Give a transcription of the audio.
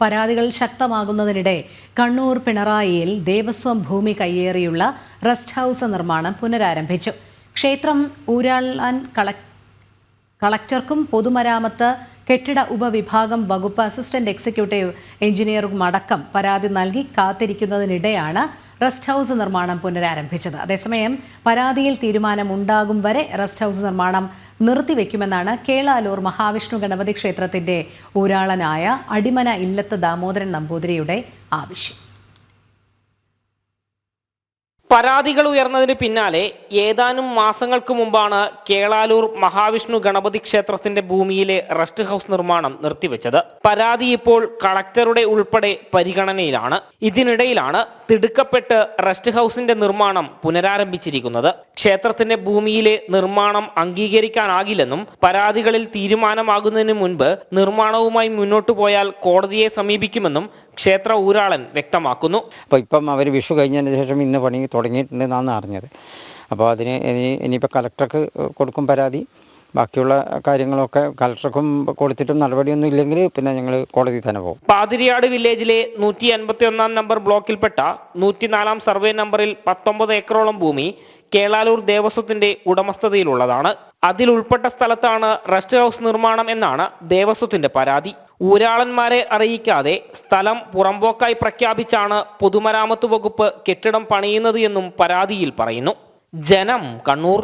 പരാതികൾ ശക്തമാകുന്നതിനിടെ കണ്ണൂർ പിണറായിയിൽ ദേവസ്വം ഭൂമി കയ്യേറിയുള്ള rest house നിർമ്മാണം പുനരാരംഭിച്ചു. ക്ഷേത്രം ഊരാളാൻ കളക് കളക്ടർക്കും പൊതുമരാമത്ത് കെട്ടിട ഉപവിഭാഗം വകുപ്പ് അസിസ്റ്റന്റ് എക്സിക്യൂട്ടീവ് എഞ്ചിനീയറും അടക്കം പരാതി നൽകി കാത്തിരിക്കുന്നതിനിടെയാണ് റെസ്റ്റ് ഹൗസ് നിർമ്മാണം പുനരാരംഭിച്ചത്. അതേസമയം പരാതിയിൽ തീരുമാനമുണ്ടാകും വരെ റെസ്റ്റ് ഹൗസ് നിർമ്മാണം നിർത്തിവെക്കുമെന്നാണ് കേളാലൂർ മഹാവിഷ്ണു ഗണപതി ക്ഷേത്രത്തിന്റെ ഊരാളനായ അടിമന ഇല്ലത്ത് ദാമോദരൻ നമ്പൂതിരിയുടെ ആവശ്യം. പരാതികൾ ഉയർന്നതിന് പിന്നാലെ ഏതാനും മാസങ്ങൾക്ക് മുമ്പാണ് കേളാലൂർ മഹാവിഷ്ണു ഗണപതി ക്ഷേത്രത്തിന്റെ ഭൂമിയിലെ റെസ്റ്റ് ഹൗസ് നിർമ്മാണം നിർത്തിവെച്ചത്. പരാതി ഇപ്പോൾ കളക്ടറുടെ ഉൾപ്പെടെ പരിഗണനയിലാണ്. ഇതിനിടയിലാണ് തിടുക്കപ്പെട്ട് റെസ്റ്റ് ഹൗസിന്റെ നിർമ്മാണം പുനരാരംഭിച്ചിരിക്കുന്നത്. ക്ഷേത്രത്തിന്റെ ഭൂമിയിലെ നിർമ്മാണം അംഗീകരിക്കാനാകില്ലെന്നും പരാതികളിൽ തീരുമാനമാകുന്നതിന് മുൻപ് നിർമ്മാണവുമായി മുന്നോട്ടു പോയാൽ കോടതിയെ സമീപിക്കുമെന്നും ക്ഷേത്ര ഊരാളൻ വ്യക്തമാക്കുന്നു. അപ്പോൾ ഇപ്പം അവർ വിഷു കഴിഞ്ഞതിന് ശേഷം ഇന്ന് പണി തുടങ്ങിയിട്ടുണ്ടെന്നാണ് അറിഞ്ഞത്. അപ്പോൾ അതിന് ഇനി ഇനിയിപ്പോൾ കലക്ടർക്ക് കൊടുക്കും പരാതി. ബാക്കിയുള്ള കാര്യങ്ങളൊക്കെ കലക്ടർക്കും കൊടുത്തിട്ടും നടപടിയൊന്നും ഇല്ലെങ്കിൽ പിന്നെ ഞങ്ങൾ കോടതി തന്നെ പോകും. പാതിരിയാട് വില്ലേജിലെ നൂറ്റി അൻപത്തി ഒന്നാം നമ്പർ ബ്ലോക്കിൽപ്പെട്ട നൂറ്റിനാലാം സർവേ നമ്പറിൽ പത്തൊമ്പത് ഏക്കറോളം ഭൂമി കേളാലൂർ ദേവസ്വത്തിന്റെ ഉടമസ്ഥതയിലുള്ളതാണ്. അതിൽ ഉൾപ്പെട്ട സ്ഥലത്താണ് റെസ്റ്റ് ഹൗസ് നിർമ്മാണം എന്നാണ് ദേവസ്വത്തിന്റെ പരാതി. ഊരാളന്മാരെ അറിയിക്കാതെ സ്ഥലം പുറമ്പോക്കായി പ്രഖ്യാപിച്ചാണ് പൊതുമരാമത്ത് വകുപ്പ് കെട്ടിടം പണിയുന്നത് എന്നും പരാതിയിൽ പറയുന്നു. ജനം കണ്ണൂർ.